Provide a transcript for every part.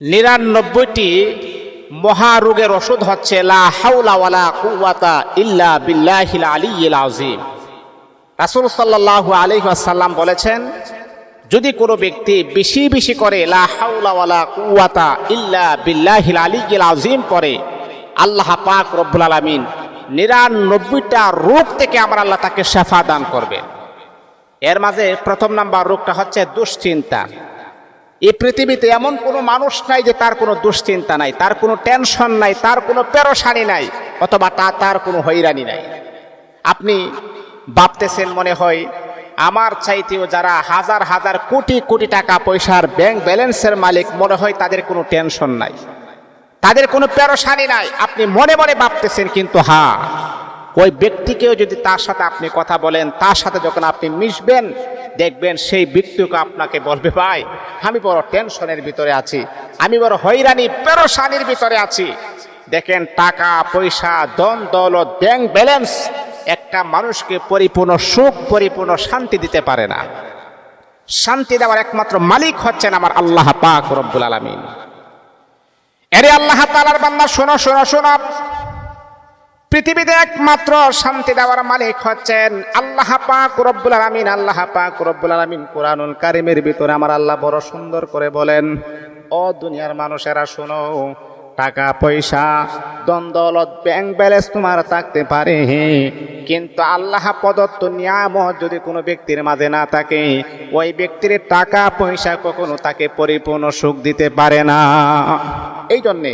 নিরানব্বইটি মহারোগের ওষুধ হচ্ছে লা হাউলা কুওয়াতা ইল্লা বিল্লাহিল আলিয়্যিল আযীম। রাসূল সাল্লাল্লাহু আলাইহি ওয়াসাল্লাম বলেছেন, যদি কোনো ব্যক্তি বেশি বেশি করে লা হাউলা কুওয়াতা ইল্লা বিল্লাহিল আলিয়্যিল আযীম পড়ে, আল্লাহ পাক রব্বুল আলামিন নিরানব্বইটা রোগ থেকে আমার আল্লাহ তাকে শেফা দান করবে এর মাঝে প্রথম নাম্বার রোগটা হচ্ছে দুশ্চিন্তা। এই পৃথিবীতে এমন কোনো মানুষ নাই যে তার কোনো দুশ্চিন্তা নাই, তার কোনো টেনশন নাই, তার কোনো পেরোসানি নাই, অথবা তা তার কোনো হইরানি নাই। আপনি ভাবতেছেন মনে হয়, আমার চাইতেও যারা হাজার হাজার কোটি কোটি টাকা পয়সার ব্যাংক ব্যালেন্সের মালিক, মনে হয় তাদের কোনো টেনশন নাই, তাদের কোনো পেরোসানি নাই। আপনি মনে মনে ভাবতেছেন কিন্তু হ্যাঁ ওই ব্যক্তিকেও যদি তার সাথে আপনি কথা বলেন, তার সাথে যখন আপনি মিশবেন, দেখবেন সেই ব্যক্তিকে আপনাকে বলবে, ভাই, আমি বড় টেনশনের ভিতরে আছি। আমি বড় হয়রানি পেরোসানির ভিতরে আছি। দেখেন টাকা, পয়সা দন দৌলত, ব্যাংক ব্যালেন্স একটা মানুষকে পরিপূর্ণ সুখ, পরিপূর্ণ শান্তি দিতে পারে না। শান্তি দেওয়ার একমাত্র মালিক হচ্ছেন আমার আল্লাহ পাক রব্বুল আলমিন। এরে আল্লাহ তালার বান্দা, শোনো শোনো শোনো। পৃথিবীতে একমাত্র শান্তি দেওয়ার মালিক হচ্ছেন আল্লাহ পাক রব্বুল আলামিন। আল্লাহ পাক রব্বুল আলামিন কোরআনুল কারিমের ভিতরে আমার আল্লাহ বড় সুন্দর করে বলেন, ও দুনিয়ার মানুষেরা শোনো, টাকা, পয়সা দ্বন্দ্বলত ব্যাংক ব্যালেন্স তোমার থাকতে পারে। কিন্তু আল্লাহ প্রদত্ত নিয়ামত যদি কোনো ব্যক্তির মাঝে না থাকে, ওই ব্যক্তির টাকা, পয়সা কখনো তাকে পরিপূর্ণ সুখ দিতে পারে না। এই জন্যে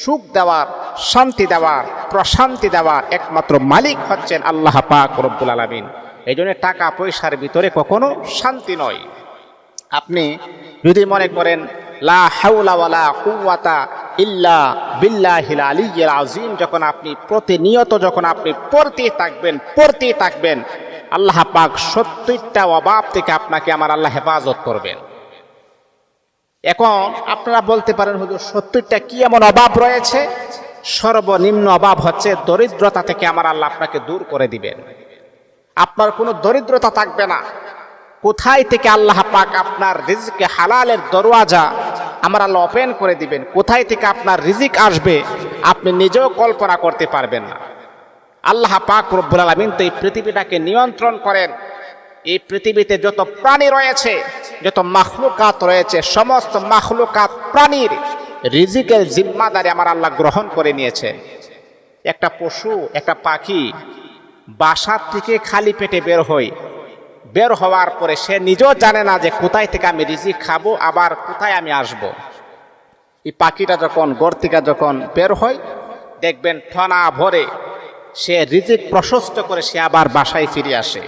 সুখ দেওয়ার, শান্তি দেওয়ার, প্রশান্তি দেওয়ার একমাত্র মালিক হচ্ছেন আল্লাহ পাক রব্বুল আলমিন। এই জন্য টাকা পয়সার ভিতরে কখনো শান্তি নয়। আপনি যদি মনে করেন, লা হাউলা ওয়ালা কুওয়াতা ইল্লা বিল্লাহিল আলিয়্যিল আযীম, যখন আপনি প্রতিনিয়ত যখন আপনি পড়তে থাকবেন পড়তে থাকবেন, আল্লাহ পাক সত্তরটা অভাব থেকে আপনাকে আমার আল্লাহ হেফাজত করবেন। এখন আপনারা বলতে পারেন, হুজুর, সত্তরটা কি এমন অভাব রয়েছে? সর্বনিম্ন অভাব হচ্ছে দরিদ্রতা থেকে আমার আল্লাহ আপনাকে দূর করে দিবেন। আপনার কোনো দরিদ্রতা থাকবে না। কোথায় থেকে আল্লাহ পাক আপনার রিজিকে হালালের দরওয়াজা আমার আল্লাহ ওপেন করে দিবেন? কোথায় থেকে আপনার রিজিক আসবে? আপনি নিজেও কল্পনা করতে পারবেন না। আল্লাহ পাক রব্বুল আলমিন তো এই পৃথিবীটাকে নিয়ন্ত্রণ করেন। এই পৃথিবীতে যত প্রাণী রয়েছে যত মাখলুকাত রয়েছে, সমস্ত মাখলুকাত প্রাণীর রিজিকের জিম্মাদারি আমার আল্লাহ গ্রহণ করে নিয়েছে একটা পশু, একটা পাখি বাসার থেকে খালি পেটে বের হয় বের হওয়ার পরে সে নিজেও জানে না যে কোথায় থেকে আমি রিজিক খাব, আবার কোথায় আমি আসব। এই পাখিটা যখন, গড় থেকে যখন বের হয় দেখবেন ঠনা ভরে সে রিজিক প্রশস্ত করে সে আবার বাসায় ফিরে আসে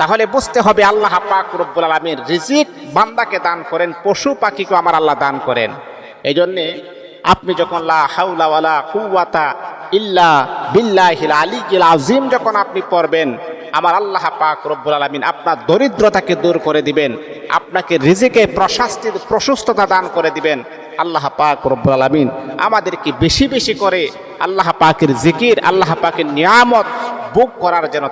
তাহলে বুঝতে হবে আল্লাহ পাক রব্বুল আলমীর রিজিক বান্দাকে দান করেন, পশু পাখিকে আমার আল্লাহ দান করেন। এই জন্যে আপনি যখন লা হাউলা ওয়ালা কুওয়াতা ইল্লা বিল্লাহিল আলিয়্যিল আযীম যখন আপনি পড়বেন, আমার আল্লাহ পাক রব্বুল আলমিন আপনার দরিদ্রতাকে দূর করে দিবেন, আপনাকে রিজিকে প্রশাস্তি প্রশস্ততা দান করে দিবেন। আল্লাহ পাক রব্বুল আলমিন আমাদেরকে বেশি বেশি করে আল্লাহ পাকের জিকির, আল্লাহ পাকের নিয়ামত বুক করার যেন